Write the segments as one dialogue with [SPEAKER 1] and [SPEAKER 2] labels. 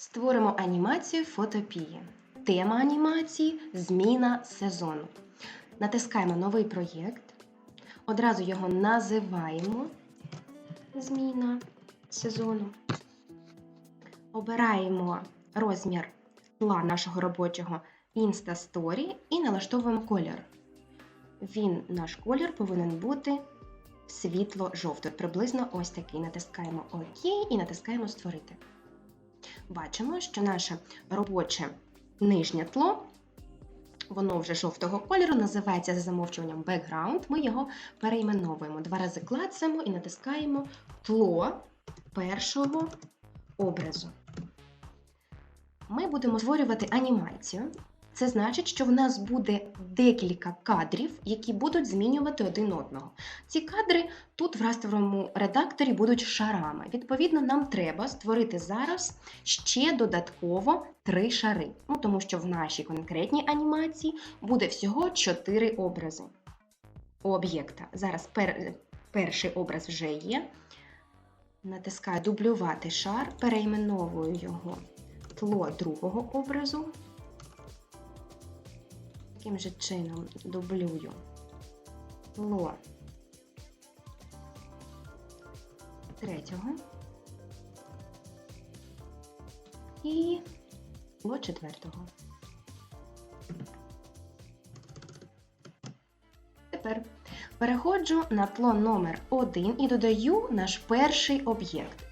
[SPEAKER 1] Створимо анімацію фотопії. Тема анімації зміна сезону. Натискаємо новий проєкт. Одразу його називаємо Зміна сезону. Обираємо розмір тла нашого робочого Insta-Story і налаштовуємо колір. Він, наш колір, повинен бути світло-жовтий. Приблизно ось такий. Натискаємо ОК і натискаємо Створити. Бачимо, що наше робоче нижнє тло, воно вже жовтого кольору, називається за замовчуванням background. Ми його перейменовуємо. Два рази клацаємо і натискаємо тло першого образу. Ми будемо створювати анімацію. Це значить, що в нас буде декілька кадрів, які будуть змінювати один одного. Ці кадри тут в растровому редакторі будуть шарами. Відповідно, нам треба створити зараз ще додатково три шари. Ну, тому що в нашій конкретній анімації буде всього чотири образи об'єкта. Зараз пер... перший образ вже є. Натискаю дублювати шар, перейменовую його тло другого образу. Таким же чином дублюю тло третього і тло четвертого. Тепер переходжу на тло номер 1 і додаю наш перший об'єкт.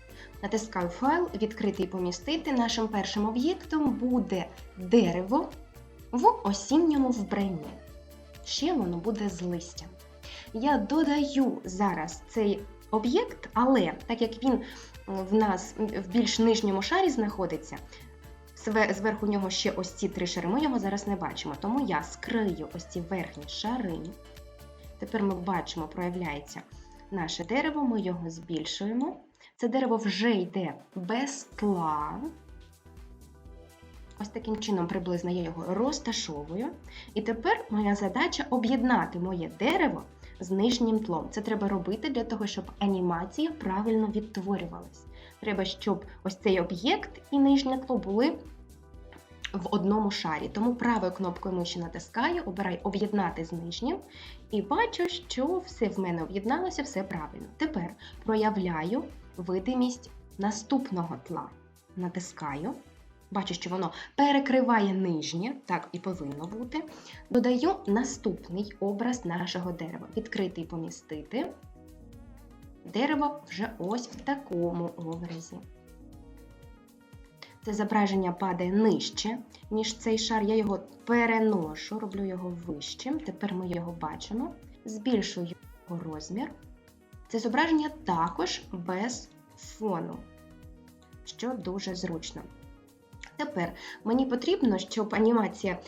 [SPEAKER 1] Натискаю файл, відкрити і помістити. Нашим першим об'єктом буде дерево в осінньому вбранні. Ще воно буде з листям. Я додаю зараз цей об'єкт, але так як він в нас в більш нижньому шарі знаходиться, зверху нього ще ось ці три шари, ми його зараз не бачимо. Тому я скрию ось ці верхні шари. Тепер ми бачимо, проявляється наше дерево, ми його збільшуємо. Це дерево вже йде без тла. Ось таким чином приблизно я його розташовую. І тепер моя задача об'єднати моє дерево з нижнім тлом. Це треба робити для того, щоб анімація правильно відтворювалась. Треба, щоб ось цей об'єкт і нижнє тло були в одному шарі. Тому правою кнопкою миші натискаю, обираю об'єднати з нижнім і бачу, що все в мене об'єдналося, все правильно. Тепер проявляю видимість наступного тла. Натискаю. Бачу, що воно перекриває нижнє, так і повинно бути. Додаю наступний образ нашого дерева. Відкрити і помістити. Дерево вже ось в такому образі. Це зображення падає нижче, ніж цей шар. Я його переношу, роблю його вищим. Тепер ми його бачимо. Збільшую його розмір. Це зображення також без фону, що дуже зручно. Тепер мені потрібно, щоб анімація,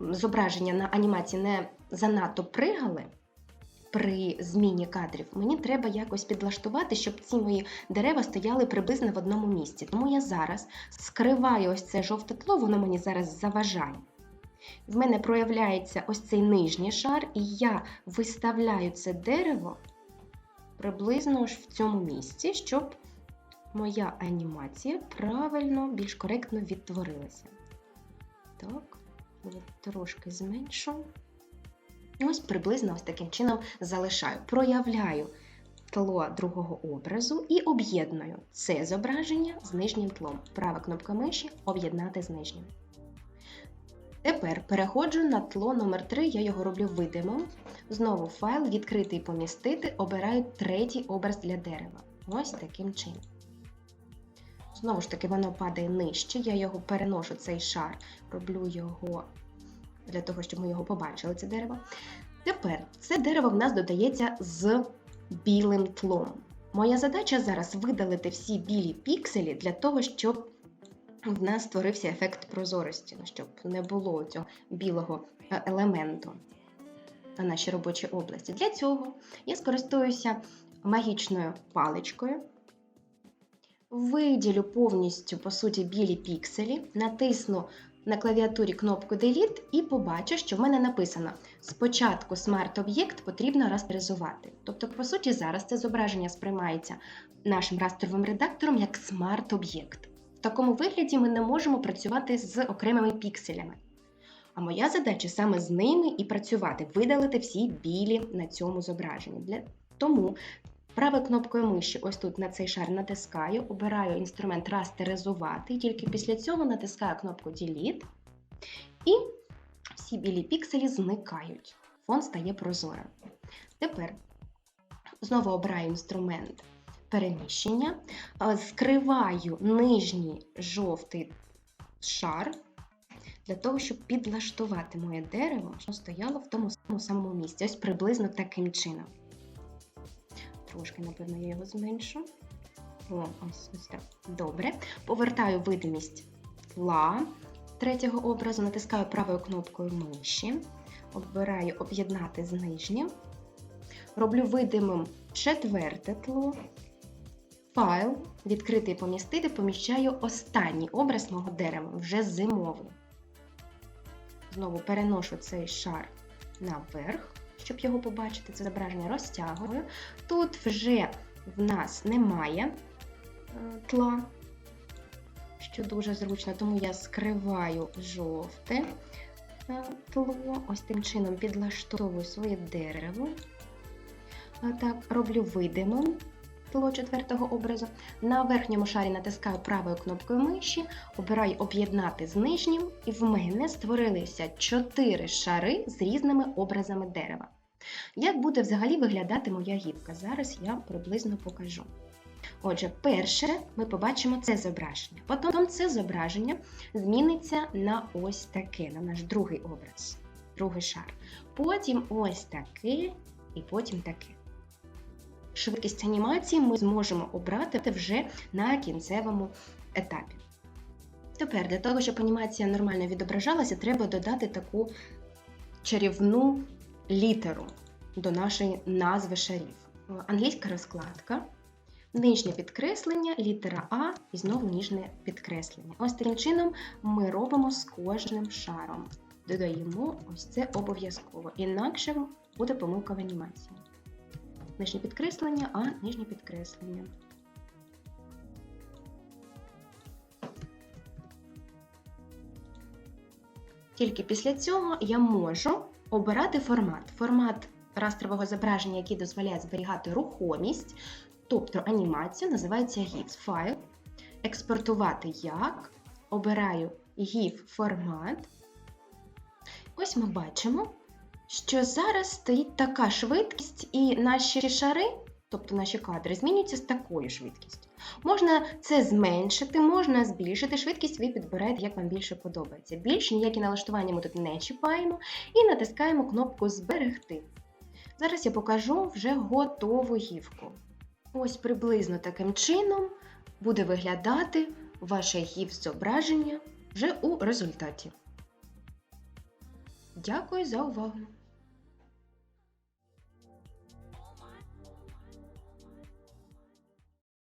[SPEAKER 1] зображення на анімації не занадто пригали при зміні кадрів. Мені треба якось підлаштувати, щоб ці мої дерева стояли приблизно в одному місці. Тому я зараз скриваю ось це жовте тло, воно мені зараз заважає. В мене проявляється ось цей нижній шар, і я виставляю це дерево приблизно ж в цьому місці, щоб моя анімація правильно, більш коректно відтворилася. Так, трошки зменшу. Ось приблизно ось таким чином залишаю. Проявляю тло другого образу і об'єдную це зображення з нижнім тлом. Права кнопка миші об'єднати з нижнім. Тепер переходжу на тло номер 3 я його роблю видимим. Знову файл відкрити і помістити, обираю третій образ для дерева. Ось таким чином. Знову ж таки, воно падає нижче, я його переношу цей шар, роблю його для того, щоб ми його побачили, це дерево. Тепер це дерево в нас додається з білим тлом. Моя задача зараз видалити всі білі пікселі для того, щоб в нас створився ефект прозорості, ну, щоб не було цього білого е, елементу на нашій робочій області. Для цього я скористаюся магічною паличкою. Виділю повністю, по суті, білі пікселі, натисну на клавіатурі кнопку Delete і побачу, що в мене написано: спочатку смарт-об'єкт потрібно растеризувати. Тобто, по суті, зараз це зображення сприймається нашим растровим редактором як смарт-об'єкт. В такому вигляді ми не можемо працювати з окремими пікселями. А моя задача саме з ними і працювати, видалити всі білі на цьому зображенні. Тому правою кнопкою миші, ось тут на цей шар натискаю, обираю інструмент растеризувати, тільки після цього натискаю кнопку Delete, і всі білі пікселі зникають. Фон стає прозорим. Тепер знову обираю інструмент переміщення, е, скриваю нижній жовтий шар для того, щоб підлаштувати моє дерево, що стояло в тому самому, самому місці. Ось приблизно таким чином. Трошки, напевно, я його зменшу. О, ось ось так. Добре. Повертаю видимість тла третього образу, натискаю правою кнопкою миші, обираю об'єднати з нижнім, роблю видимим четверте тло. Файл, відкритий помістити, поміщаю останній образ мого дерева, вже зимовий. Знову переношу цей шар наверх, щоб його побачити. Це зображення розтягую. Тут вже в нас немає е, тла, що дуже зручно, тому я скриваю жовте е, тло. Ось тим чином підлаштовую своє дерево. Так, роблю видимим тло четвертого образу. На верхньому шарі натискаю правою кнопкою миші, обираю об'єднати з нижнім, і в мене створилися 4 шари з різними образами дерева. Як буде взагалі виглядати моя гібка? Зараз я приблизно покажу. Отже, перше ми побачимо це зображення. Потім це зображення зміниться на ось таке, на наш другий образ, другий шар. Потім ось таке і потім таке. Швидкість анімації ми зможемо обрати вже на кінцевому етапі. Тепер, для того, щоб анімація нормально відображалася, треба додати таку чарівну літеру до нашої назви шарів. Англійська розкладка, нижнє підкреслення, літера А і знову ніжне підкреслення. Ось таким чином ми робимо з кожним шаром. Додаємо ось це обов'язково, інакше буде помилка в анімації нижнє підкреслення, а нижнє підкреслення. Тільки після цього я можу обирати формат. Формат растрового зображення, який дозволяє зберігати рухомість, тобто анімацію, називається GIF файл. Експортувати як. Обираю GIF формат. Ось ми бачимо, що зараз стоїть така швидкість, і наші шари, тобто наші кадри, змінюються з такою швидкістю. Можна це зменшити, можна збільшити швидкість, ви підберете, як вам більше подобається. Більш ніякі налаштування ми тут не чіпаємо і натискаємо кнопку Зберегти. Зараз я покажу вже готову гівку. Ось приблизно таким чином буде виглядати ваше гів зображення вже у результаті. Дякую за увагу!